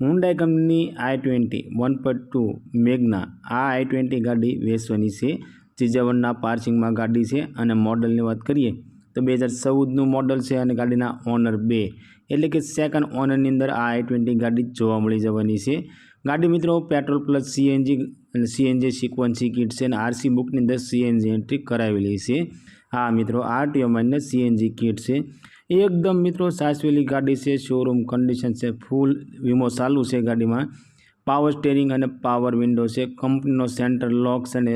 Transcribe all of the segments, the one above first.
Hyundai company i twenty, one point two magna. આ આઈ twenty ગાડી વેચવાની છે ચીજાવનના પાર્સિંગમાં ગાડી છે અને મોડલની વાત કરીએ તો બે હજાર ચૌદનું મોડલ છે અને ગાડીના ઓનર બે. એટલે કે સેકન્ડ ઓનરની અંદર આ આઈ ટ્વેન્ટી ગાડી જોવા મળી જવાની છે. ગાડી મિત્રો પેટ્રોલ પ્લસ સીએનજી અને સીએનજી સિક્વન્સી કિટ છે અને આરસી બુકની અંદર સીએનજી એન્ટ્રી કરાવેલી છે. હા મિત્રો, આરટીઓ માન્ય સીએનજી કિટ છે. એકદમ મિત્રો સાચવેલી ગાડી છે શોરૂમ કન્ડિશન છે ફૂલ વીમો ચાલુ છે ગાડીમાં. પાવર સ્ટેરિંગ અને પાવર વિન્ડો છે કંપનીનો સેન્ટર લોક્સ અને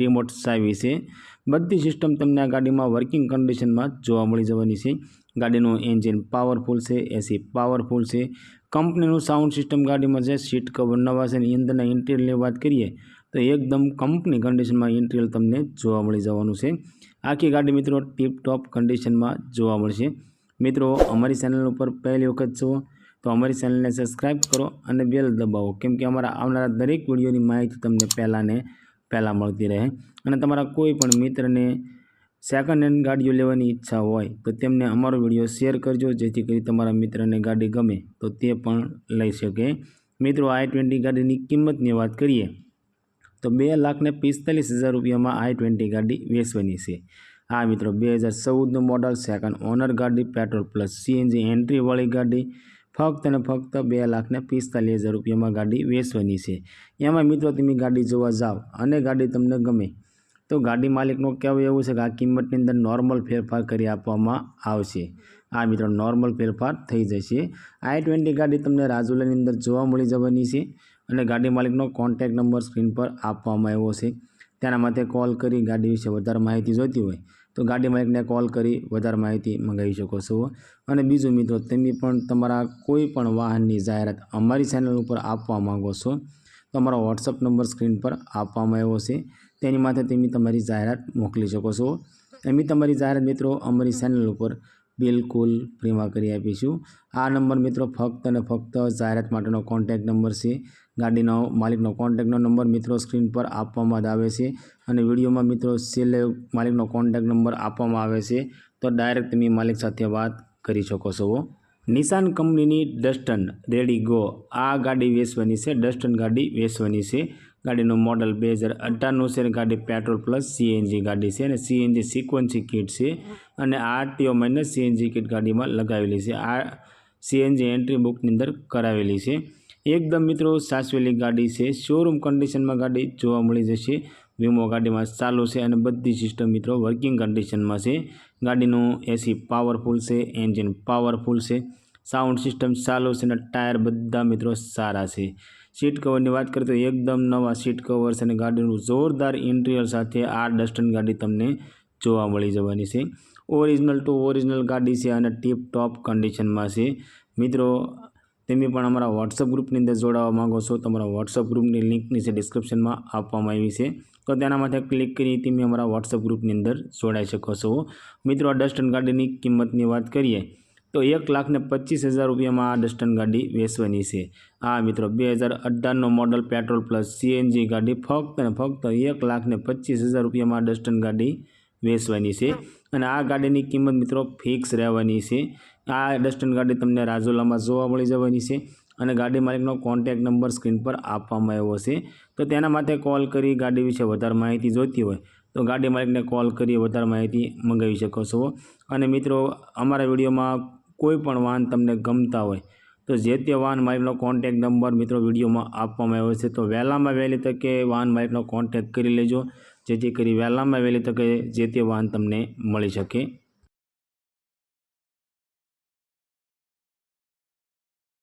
રિમોટ સાવી છે. બધી સિસ્ટમ તમને આ ગાડીમાં વર્કિંગ કન્ડિશનમાં જોવા મળી જવાની છે. ગાડીનું એન્જિન પાવરફુલ છે એસી પાવરફુલ છે. કંપનીનું સાઉન્ડ સિસ્ટમ ગાડીમાં છે સીટ કવર નવા છે અને અંદરના ઇન્ટિરિયરની વાત કરીએ તો એકદમ કંપની કન્ડિશનમાં ઇન્ટિરિયર તમને જોવા મળી જવાનું છે. આખી ગાડી મિત્રો ટીપ ટોપ કન્ડિશનમાં જોવા મળશે. મિત્રો, અમારી ચેનલ ઉપર પહેલી વખત છો તો અમારી ચેનલને સબસ્ક્રાઈબ કરો અને બેલ દબાવો. કેમ કે અમારા આવનારા દરેક વિડીયોની માહિતી તમને પહેલાંને પહેલાં મળતી રહે. અને તમારા કોઈ પણ મિત્રને સેકન્ડ હેન્ડ ગાડીઓ લેવાની ઈચ્છા હોય તો તેમને અમારો વીડિયો શેર કરજો, જેથી કરી તમારા મિત્રને ગાડી ગમે તો તે પણ લઈ શકે. મિત્રો આઈ ટ્વેન્ટી ગાડીની કિંમતની વાત કરીએ તો બે લાખને પિસ્તાલીસ હજાર રૂપિયામાં આઈ ટ્વેન્ટી ગાડી વેચવાની છે. હા મિત્રો, બે હજાર ચૌદનું મોડલ સેકન્ડ ઓનર ગાડી પેટ્રોલ પ્લસ સીએનજી એન્ટ્રીવાળી ગાડી, ફક્ત અને ફક્ત બે લાખને પિસ્તાલીસ હજાર રૂપિયામાં ગાડી વેચવાની છે. એમાં મિત્રો, તમે ગાડી જોવા જાઓ અને ગાડી તમને ગમે, તો ગાડી માલિકનો કહેવું એવું છે કે આ કિંમતની અંદર નોર્મલ ફેરફાર કરી આપવામાં આવશે. આ મિત્રો નોર્મલ ફેરફાર થઈ જશે. આઈ ટ્વેન્ટી ગાડી તમને રાજુલાની અંદર જોવા મળી જવાની છે અને ગાડી માલિકનો કોન્ટેક્ટ નંબર સ્ક્રીન પર આપવામાં આવ્યો છે. તેના માટે કોલ કરી, ગાડી વિશે વધારે માહિતી જોઈતી હોય, તો ગાડી માલિકને કોલ કરી, વધારે માહિતી મંગાવી શકો છો. અને બીજું મિત્રો, તમે પણ તમારા કોઈ પણ વાહનની જાહેરાત અમારી ચેનલ ઉપર આપવા માંગો છો, તો અમારો વોટ્સઅપ નંબર સ્ક્રીન પર આપવામાં આવ્યો છે. તેની માથે તમે તમારી જાહેરાત મોકલી શકો છો. એમ તમારી જાહેરાત મિત્રો અમારી ચેનલ ઉપર બિલકુલ ફ્રીમાં કરી આપીશું. આ નંબર મિત્રો ફક્ત અને ફક્ત જાહેરાત માટેનો કોન્ટેક્ટ નંબર છે. ગાડીનો માલિકનો કોન્ટેક્ટનો નંબર મિત્રો સ્ક્રીન પર આપવામાં આવે છે અને વિડીયોમાં મિત્રો છેલ્લે માલિકનો કોન્ટેક્ટ નંબર આપવામાં આવે છે. તો ડાયરેક્ટ તમે માલિક સાથે વાત કરી શકો છો. નિશાન કંપનીની ડસ્ટન રેડી ગો આ ગાડી વેચવાની છે. ડસ્ટન ગાડી વેચવાની છે. ગાડીનું મોડલ બે હજાર અઢારનું છે અને ગાડી પેટ્રોલ પ્લસ સીએનજી ગાડી છે અને સીએનજી સિક્વન્સી કિટ છે અને આરટીઓ માઇનસ સીએનજી કિટ ગાડીમાં લગાવેલી છે. આ સીએનજી એન્ટ્રી બુકની અંદર કરાવેલી છે. એકદમ મિત્રો સાચવેલી ગાડી છે. શોરૂમ કન્ડિશનમાં ગાડી જોવા મળી જશે. વીમો ગાડીમાં ચાલુ છે અને બધી સિસ્ટમ મિત્રો વર્કિંગ કન્ડિશનમાં છે. ગાડીનું એસી પાવરફુલ છે એન્જિન પાવરફુલ છે. સાઉન્ડ સિસ્ટમ ચાલુ છે અને ટાયર બધા મિત્રો સારા છે. સીટ કવરની વાત કરીએ તો એકદમ નવા સીટ કવર્સ અને ગાડીનું જોરદાર ઇન્ટિરિયર સાથે આ ડસ્ટન ગાડી તમને જોવા મળી જવાની છે. ઓરિજિનલ ટુ ઓરિજિનલ ગાડી છે અને ટીપ ટોપ કન્ડિશનમાં છે. મિત્રો, તમે પણ અમારા વોટ્સઅપ ગ્રુપની અંદર જોડાવા માગો છો, તમારા વોટ્સઅપ ગ્રુપની લિંક નીચે ડિસ્ક્રિપ્શનમાં આપવામાં આવી છે. તો તેના માટે ક્લિક કરી તમે અમારા વોટ્સઅપ ગ્રુપની અંદર જોડાઈ શકો છો. મિત્રો, આ ડસ્ટન ગાડીની કિંમતની વાત કરીએ તો એક લાખને પચીસ હજાર રૂપિયામાં આ ડસ્ટન ગાડી વેચવાની છે. આ મિત્રો, બે હજાર અઢારનો મોડલ પેટ્રોલ પ્લસ સીએનજી ગાડી ફક્ત અને ફક્ત એક લાખને પચીસ હજાર રૂપિયામાં ડસ્ટન ગાડી વેચવાની છે. અને આ ગાડીની કિંમત મિત્રો ફિક્સ રહેવાની છે. આ ડસ્ટન ગાડી તમને રાજુલામાં જોવા મળી જવાની છે અને ગાડી માલિકનો કોન્ટેક્ટ નંબર સ્ક્રીન પર આપવામાં આવ્યો છે. તો તેના માટે કોલ કરી ગાડી વિશે વધારે માહિતી જોઈતી હોય તો ગાડી માલિકને કોલ કરી વધારે માહિતી મંગાવી શકો છો. અને મિત્રો, અમારા વિડીયોમાં કોઈ પણ વાહન તમને ગમતા હોય, તો જે તે વાહન માલિકનો કોન્ટેક્ટ નંબર મિત્રો વિડીયોમાં આપવામાં આવ્યો છે, તો વહેલામાં વહેલી તકે વાહન માલિકનો કોન્ટેક્ટ કરી લેજો, જેથી કરી વહેલામાં વહેલી તકે જે તે વાહન તમને મળી શકે.